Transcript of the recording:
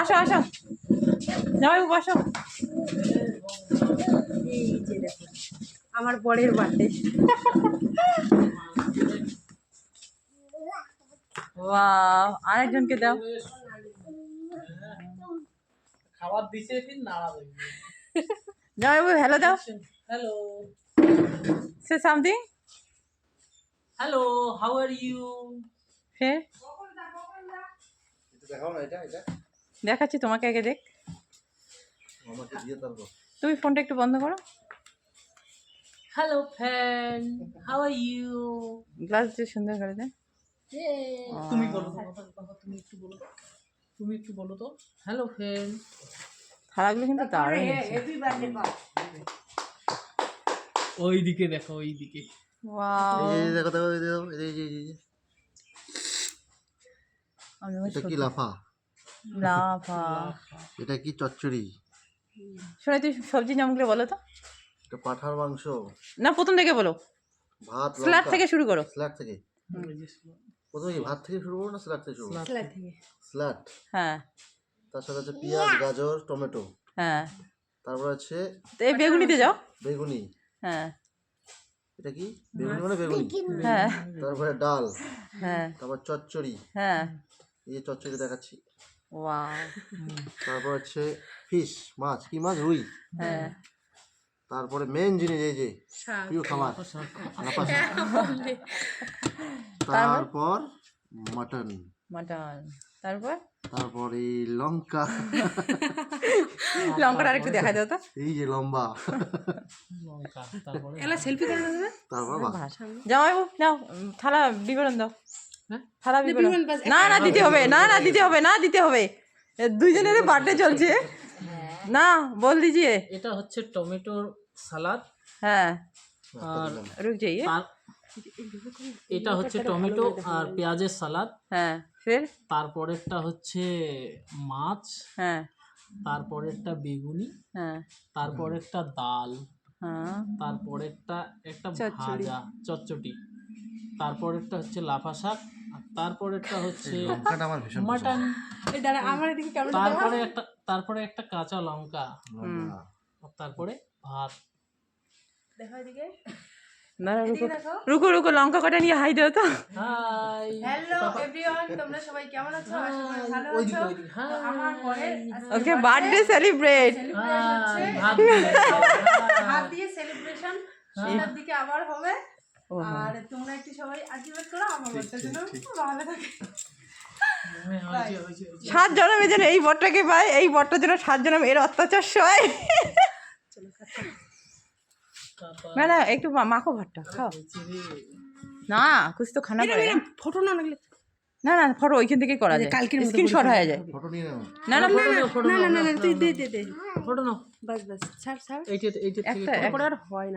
আসো আসো। জামাই বসো। এই যে দেখো আমার বরের বার্থডে। ওয়াও আরেকজনকে দাও। খাবার দিছে ফির নাড়া দেবে জামাইবাবু হ্যালো দাও। Hello say something hello how are you ফের দেখাও না এটা এটা। দেখাচ্ছি তোমাকে আগে দেখ। আমাকে দিয়ে তারপর। তুমি ফোনটা একটু বন্ধ করো। Hello fan how are you glass দিয়ে সুন্দর করে দে। তুমি বলো তুমি একটু বলো। তুমি একটু বলো তো। হ্যালো ফ্যান থালাগুলো কিন্তু দারুণ হয়েছে। হ্যাপি বার্থডে পা ওই দিকে দেখো ওই দিকে ওয়াও দেখো দেখো দেখো এই যে। আমি এটা কি লাফা? লাফা। এটা কি চচ্চড়ি? শোনো তুই সবজি নামগুলো বলো তো। এটা পাঠার মাংস। না প্রথম থেকে বলো। ভাত স্যালাড থেকে শুরু করো। স্ল্যাট থেকে? প্রথমে কি ভাত থেকে শুরু করব না স্ল্যাট থেকে শুরু করব? স্লাদ থেকে। স্ল্যাট হ্যাঁ। তার সাথে আছে পেঁয়াজ গাজর টমেটো। হ্যাঁ। তারপর আছে তো এই বেগুনিতে যাও। বেগুনি। হ্যাঁ। এটা কি? বেগুনি মানে বেগুনি। হ্যাঁ। তারপরে ডাল। হ্যাঁ। তারপর চচ্চড়ি। হ্যাঁ। এই যে চচ্চড়ি দেখাচ্ছি। ওয়াও। তারপর হচ্ছে ফিশ মাছ কি মাছ? রুই। হ্যাঁ। তারপরে মেন জিনিস এই যে প্রিয় খাবার তারপর? মাটন মাটন তারপর? তারপর এই লঙ্কা। লঙ্কাটা আরেকটু দেখা দাও তো। এই যে লম্বা। এলা সেলফি করে নেবে তারপর ভাত জামাইবাবু নাও থালা বিবরণ দাও। হ্যাঁ? না না দিতে হবে না না দিতে হবে না দিতে হবে। দুইজনের বার্থডে চলছে। না বল দিজিয়ে এটা হচ্ছে টমেটোর সালাদ। হ্যাঁ। আর রুক যাইয়ে এটা হচ্ছে টমেটো আর পেঁয়াজের সালাদ। হ্যাঁ ফের? তারপরেরটা হচ্ছে মাছ। হ্যাঁ। তারপরেরটা বেগুনি। হ্যাঁ। তারপরেরটা ডাল হ্যাঁ। তারপরেরটা একটা চচ্চড়ি। ভাজা চচ্চটি তারপরেরটা হচ্ছে লাফা শাক। তারপরেরটা হচ্ছে লঙ্কাটা আমার ভীষণ মাটন। এই দাঁড়া আমার এদিকে কেমন তারপরে একটা তারপরে একটা কাঁচা লঙ্কা। তারপরে ভাত। দেখো এদিকে। না রুকো রুকো রুকো লঙ্কা কটা নিয়ে হাই দাও তো। হাই। হ্যালো এভরিওয়ান তোমরা সবাই কেমন আছো? আশা করি ভালো আছো। ওইদিকে তো হাই। আমার বরের ওকে বার্থডে সেলিব্রেট হাত দিয়ে সেলিব্রেশন সন্ধ্যার দিকে আবার হবে। আর তোমরা একটু সবাই আশীর্বাদ করো আমার যেন ভালো থাকে। সাত জনমে যেন এই বরটাকে পায় এই বরটা যেন সাত জনম এর অত্যাচার সয়। না না একটু মা- মাখো ভাতটা খাও। না কুছ তো খানা ফটো না লাগলে না না ফটো ওইখান থেকে করা যায়। কালকের মতো স্ক্রিনশট হয়ে যায়। ফটো নিয়ে নাও। না না ফটো নাও, ফটো না না না তুই দে দে দে। ফটো নাও। বাস বাস ছাড় ছাড়। এইটা এইটা থেকে আর হয় না।